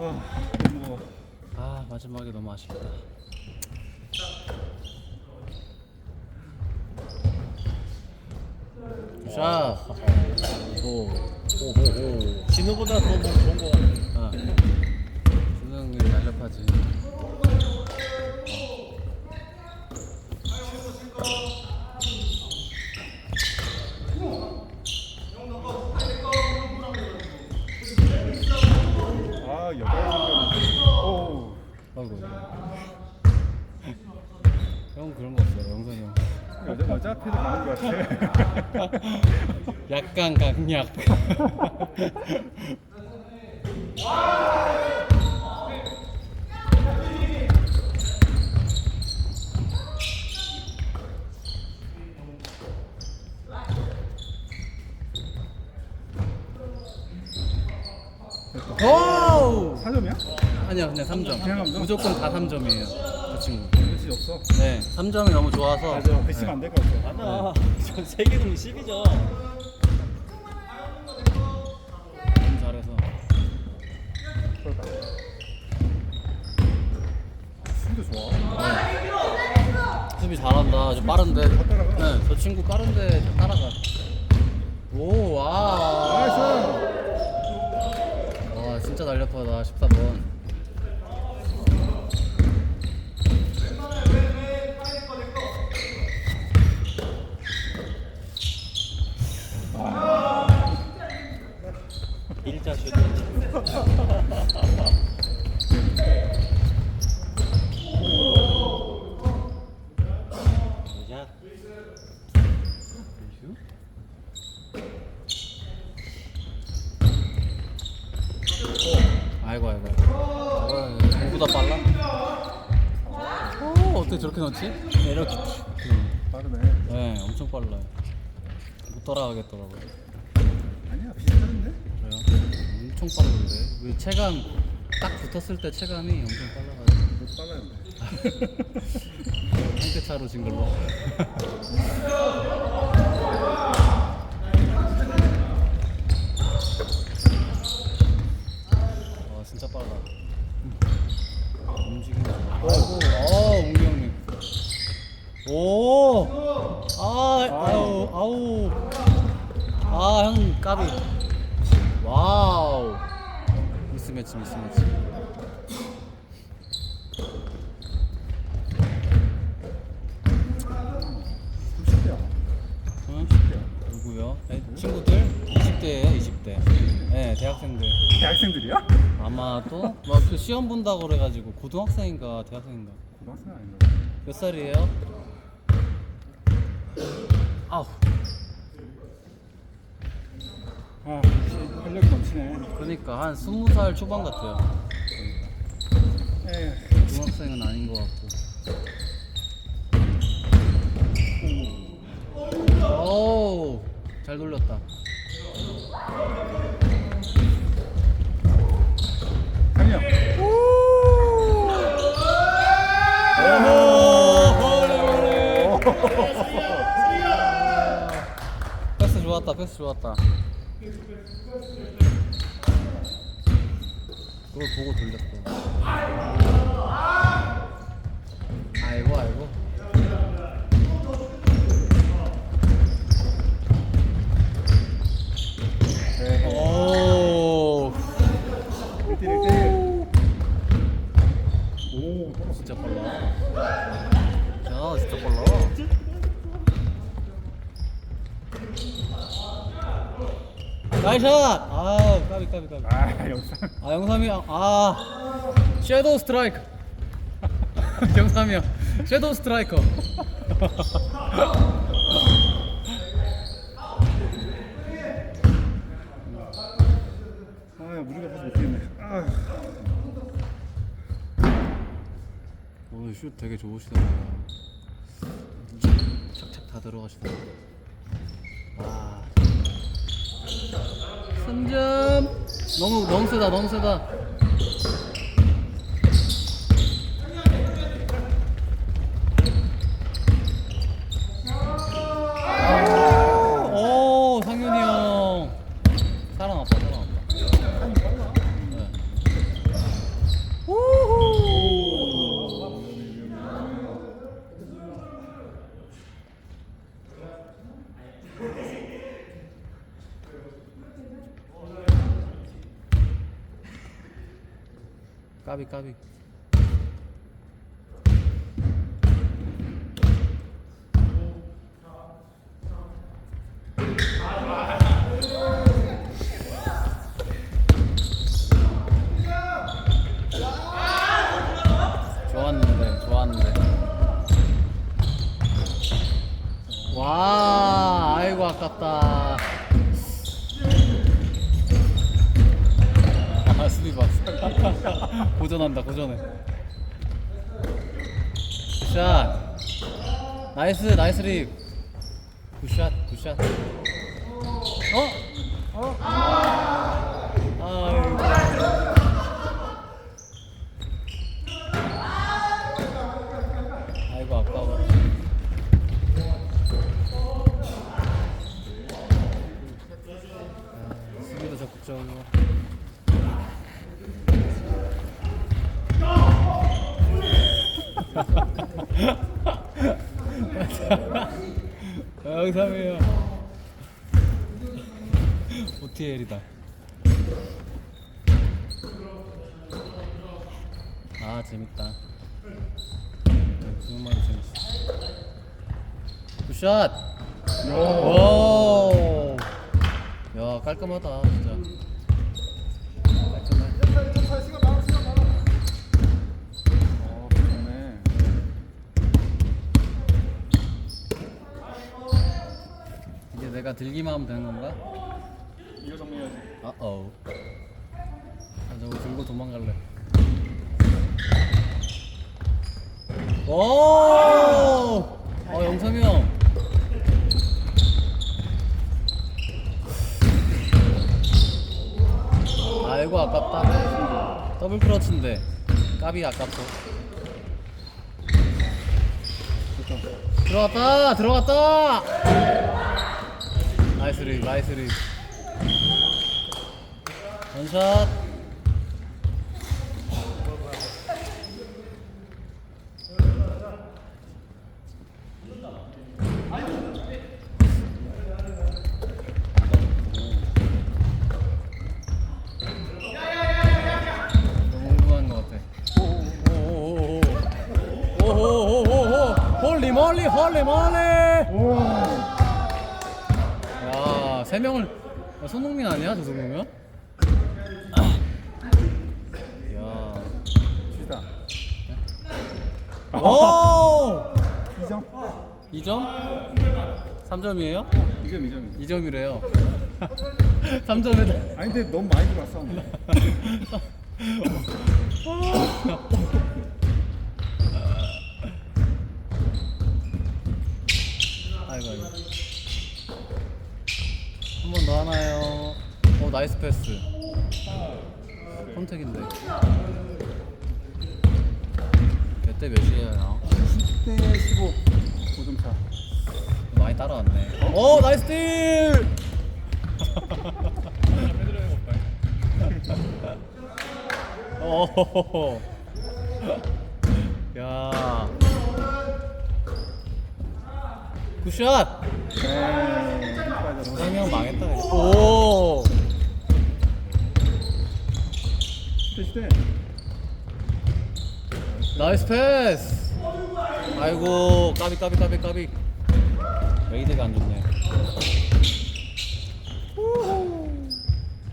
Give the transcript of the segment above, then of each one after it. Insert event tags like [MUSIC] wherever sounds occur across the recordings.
아, 뭐아 마지막에 너무 아쉽다. 자, 오, 오, 오, 오. 진우보다 더 좋은 거 같아. 아, 준영이 날렵하지. 아, 여덟 명. 오. 아이고. 형 그런 거 없어요, 영선이 형. 여자 여자 앞에서 가는 것 같아. [LAUGHS] 약간 강약. 오! 4점이야? 아니야, 그냥 3점. 그냥 3점? 무조건 다 3점이에요. 그 친구. 그렇지 없어. 네, 3점이 너무 좋아서. 맞아. 배치면 안 될 것 같아. 맞아. [LAUGHS] 전 세계 등 10이죠. 너무 잘해서. 그럴까? 수비도 좋아. 수비 잘한다. 저 빠른데. 잘 따라가. 네, 저 친구 빠른데 잘 따라가. 오, 와. 나이스. 와, 진짜 날렵하다. 14번. 아이고, 아이고. 어, 공보다 빨라? 오, 어떻게 저렇게 넣지? 이렇게 빠르네. 네, 엄청 빨라요. 못 따라가겠더라고요. 아니야 비슷한데? 그래요? 엄청 빠르던데. 왜 체감 딱 붙었을 때 체감이 엄청 빨라가지고 못 빨라요. [LAUGHS] 한끗 차로 진 걸로. 와 진짜 빠르다. 움직임이. 아이고, 어, 웅기 형님. 오, 아, 아우, 아우. 아, 형 까비. 와우. 미스매치, 미스매치. 좀 쉽대요. 응? 누구요? 네, 친구들? 20대예요, 20대. 네, 대학생들. 대학생들이야? 아마 또? 막그 시험 본다고 그래가지고 고등학생인가 대학생인가. 고등학생 아닌가? 몇 살이에요? 아우. 아 역시 활력이 넘치네. 그러니까 한 20살 초반 같아요. 에휴. 중학생은 아닌 것 같고. 오, 잘 돌렸다. 형. 패스 좋았다, 패스 좋았다. 그걸 보고 돌렸어. 아이고, 아이고. 네. 오, 1대1 1대1. 오 떨어졌어. 진짜 빨라. 야, 진짜 빨라. 나이샷! 아, 까비, 까비, 까비. 아 영상. 아, 영삼이 형, 아, 섀도우 스트라이커. [LAUGHS] 영삼이 형, 섀도우 스트라이커. 아 우리가 다시 못했네. 아. 오늘 슛 되게 좋으시더라고요. 착착 다 들어가시더라고요. 3점! 너무, 너무 세다, 너무 세다. 오, 상윤이 형. 살아났다, 살아났다. 네. 까비 까비. 와 아이고 아깝다 아 수비 봤어. 고전한다 고전해. 굿샷. 나이스 나이스 립. 굿샷 굿샷. 어? 어? 아이고 아이고 아까워 아, 수비도 적극적이고 영삼이요. OTL이다. 아 재밌다. 정말 재밌어. 굿샷! 오. 야 깔끔하다 진짜. 깔끔해 어, 좋네. 내가 들기만 하면 되는 건가? 이거 정리해야지. 아 저거 들고 도망갈래. 오! 어 영삼이 형. 아이고 아깝다. 더블 크러치인데. 까비 아깝소 들어갔다 들어갔다 나이스 립 나이스 립 원샷. 홀리 멀리. 야, 세 명을 야, 손흥민 아니야? 저 정도면? 야. 시다. 오! 2점? 2점? 3점이에요? 2점, 2점. 2점이래요. 3점에 [LAUGHS] 아니, 근데 너무 많이 들어왔어. [LAUGHS] 아이고 아이고. 한 번 더 하나요. 오 나이스 패스. 컨택인데. 몇 대 몇이에요? 10대 15. 5점 차. 많이 따라왔네. 오 나이스 딜! 오. [LAUGHS] 야. 굿샷! 네. 힘 빠졌어. 상형 망했다. 오. 10대 10대. 나이스 패스. 아이고 까비 까비 까비 까비. 메이드가 안 좋네.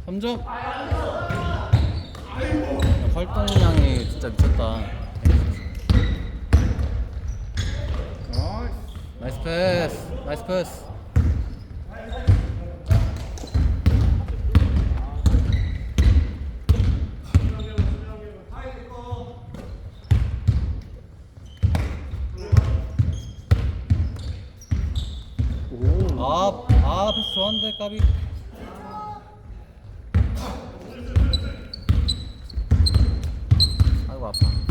3점. 활동량이 진짜 미쳤다. 나이스 패스. 나이스 패스. 오. 아, 좋았는데 까비. 아이고 아파.